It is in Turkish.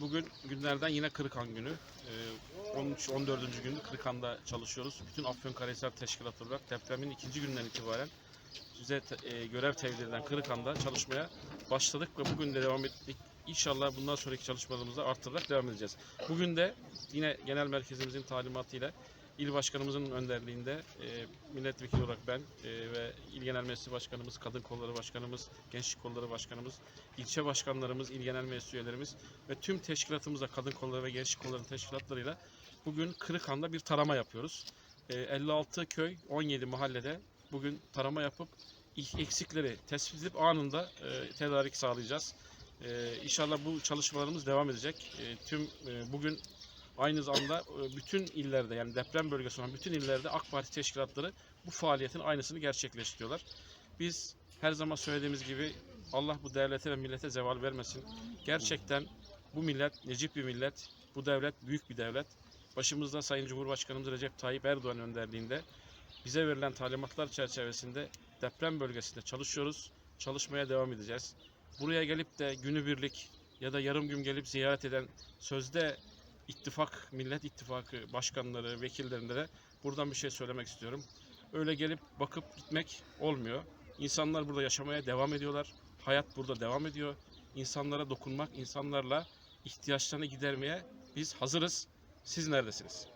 Bugün günlerden yine Kırıkhan günü. Ee, 13-14. gün Kırıkhan'da çalışıyoruz. Bütün Afyonkarahisar Teşkilatı olarak depremin ikinci günden itibaren bize e, görev tevdi edilen Kırıkhan'da çalışmaya başladık ve bugün de devam ettik. İnşallah bundan sonraki çalışmalarımıza arttırarak devam edeceğiz. Bugün de yine genel merkezimizin talimatıyla il başkanımızın önderliğinde e, milletvekili olarak ben e, ve il genel meclisi başkanımız, kadın kolları başkanımız, gençlik kolları başkanımız, ilçe başkanlarımız, il genel meclis üyelerimiz ve tüm teşkilatımızla kadın kolları ve gençlik kolları teşkilatlarıyla bugün Kırıkhan'da bir tarama yapıyoruz. E, 56 köy, 17 mahallede bugün tarama yapıp eksikleri tespit edip anında e, tedarik sağlayacağız. E, inşallah bu çalışmalarımız devam edecek. E, tüm e, bugün aynı zamanda e, bütün illerde yani deprem bölgesi olan bütün illerde AK Parti teşkilatları bu faaliyetin aynısını gerçekleştiriyorlar. Biz her zaman söylediğimiz gibi Allah bu devlete ve millete zeval vermesin. Gerçekten bu millet necip bir millet, bu devlet büyük bir devlet. Başımızda Sayın Cumhurbaşkanımız Recep Tayyip Erdoğan önderliğinde bize verilen talimatlar çerçevesinde deprem bölgesinde çalışıyoruz. Çalışmaya devam edeceğiz. Buraya gelip de günübirlik ya da yarım gün gelip ziyaret eden sözde ittifak, Millet İttifakı başkanları, vekillerine buradan bir şey söylemek istiyorum. Öyle gelip bakıp gitmek olmuyor. İnsanlar burada yaşamaya devam ediyorlar. Hayat burada devam ediyor. İnsanlara dokunmak, insanlarla ihtiyaçlarını gidermeye biz hazırız. Siz neredesiniz?